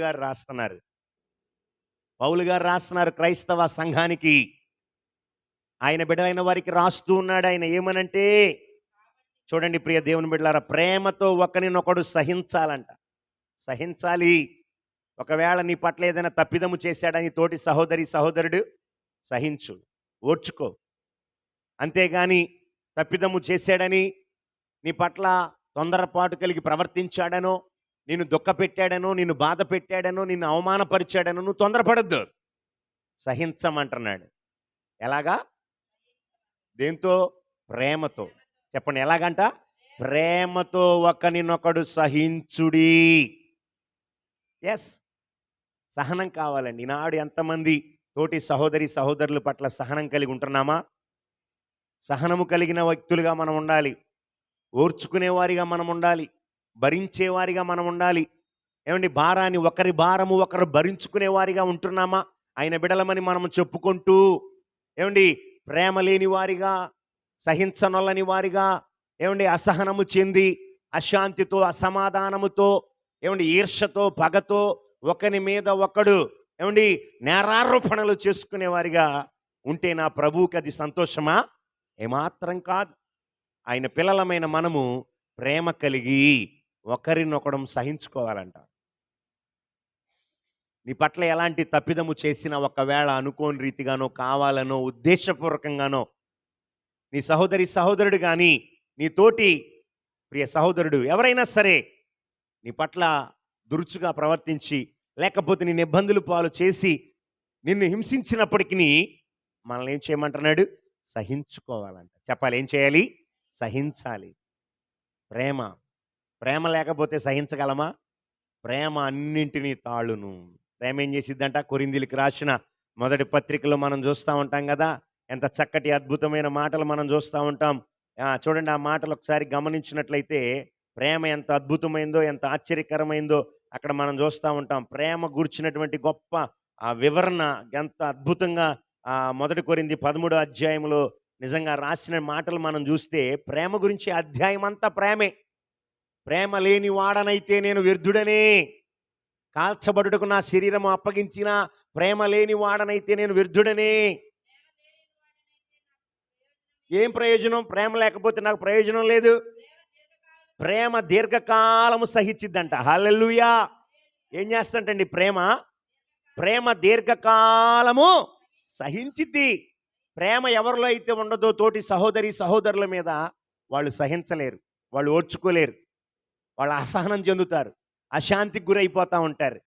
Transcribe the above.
గారు రాస్తున్నారు. పౌలు గారు రాస్తున్నారు క్రైస్తవ సంఘానికి. ఆయన బిడ్డలైన వారికి రాస్తూ ఉన్నాడు ఆయన. ఏమనంటే చూడండి ప్రియ దేవుని బిడ్డలారా ప్రేమతో ఒకరినొకడు సహించాలంట. సహించాలి. ఒకవేళ నీ పట్ల ఏదైనా తప్పిదము చేశాడని తోటి సహోదరి సహోదరుడు సహించు ఓర్చుకో. అంతేగాని తప్పిదము చేశాడని నీ పట్ల తొందరపాటు కలిగి ప్రవర్తించాడనో నిన్ను దుఃఖపెట్టాడనో నిన్ను బాధ పెట్టాడనో నిన్ను అవమానపరిచాడనో నువ్వు తొందరపడద్దు. సహించమంటున్నాడు. ఎలాగా? దేంతో? ప్రేమతో. చెప్పండి ఎలాగంట? ప్రేమతో ఒకనినొకడు సహించుడి. ఎస్. సహనం కావాలండి. ఈనాడు ఎంతమంది తోటి సహోదరి సహోదరుల పట్ల సహనం కలిగి ఉంటున్నామా? సహనము కలిగిన వ్యక్తులుగా మనం ఉండాలి. ఓర్చుకునేవారిగా మనం ఉండాలి. భరించేవారిగా మనం ఉండాలి. ఏమండి? భారాన్ని ఒకరి భారము ఒకరు భరించుకునేవారిగా ఉంటున్నామా? ఆయన బిడలమని మనం చెప్పుకుంటూ ఏమండి? ప్రేమ లేని వారిగా సహించనొల్లని వారిగా ఏమండి? అసహనము చెంది అశాంతితో అసమాధానముతో ఏమండి? ఈర్షతో పగతో ఒకరి మీద ఒకడు ఏమండి? నేరారోపణలు చేసుకునేవారిగా ఉంటే నా ప్రభువుకి అది సంతోషమా? ఏమాత్రం కాదు. ఆయన పిల్లలమైన మనము ప్రేమ కలిగి ఒకరినొకడం సహించుకోవాలంట. నీ పట్ల ఎలాంటి తప్పిదము చేసినా ఒకవేళ అనుకోని రీతిగానో కావాలనో ఉద్దేశపూర్వకంగానో నీ సహోదరి సహోదరుడు కానీ నీ తోటి ప్రియ సహోదరుడు ఎవరైనా సరే నీ పట్ల దురుచుగా ప్రవర్తించి లేకపోతే నేను ఇబ్బందులు పాలు చేసి నిన్ను హింసించినప్పటికీ మనల్ని ఏం చేయమంటున్నాడు? సహించుకోవాలంట. చెప్పాలి ఏం చేయాలి? సహించాలి. ప్రేమ. ప్రేమ లేకపోతే సహించగలమా? ప్రేమ అన్నింటినీ తాళును. ప్రేమ ఏం చేసిద్దంట? కొరిందిలికి రాసిన మొదటి పత్రికలో మనం చూస్తూ ఉంటాం కదా! ఎంత చక్కటి అద్భుతమైన మాటలు మనం చూస్తూ ఉంటాం. చూడండి ఆ మాటలు ఒకసారి గమనించినట్లయితే ప్రేమ ఎంత అద్భుతమైందో ఎంత ఆశ్చర్యకరమైందో అక్కడ మనం చూస్తూ ఉంటాం. ప్రేమ గురించినటువంటి గొప్ప ఆ వివరణ ఎంత అద్భుతంగా ఆ మొదటి కొరింది పదమూడో అధ్యాయంలో నిజంగా రాసిన మాటలు మనం చూస్తే ప్రేమ గురించి అధ్యాయం అంతా ప్రేమే. ప్రేమ లేని వాడనైతే నేను వ్యర్థుడనే. కాల్చబడుటకు నా శరీరం అప్పగించిన ప్రేమ లేని వాడనైతే నేను వ్యర్థుడనే. ఏం ప్రయోజనం? ప్రేమ లేకపోతే నాకు ప్రయోజనం లేదు. ప్రేమ దీర్ఘకాలము సహించిద్దంట. హల్లెలూయా! ఏం చేస్తుంటండి ప్రేమ? ప్రేమ దీర్ఘకాలము సహించిద్ది. ప్రేమ ఎవరిలో అయితే ఉండదో తోటి సహోదరి సహోదరుల మీద వాళ్ళు సహించలేరు. వాళ్ళు ఓర్చుకోలేరు. వాళ్ళు అసహనం చెందుతారు. అశాంతికి గురైపోతూ ఉంటారు.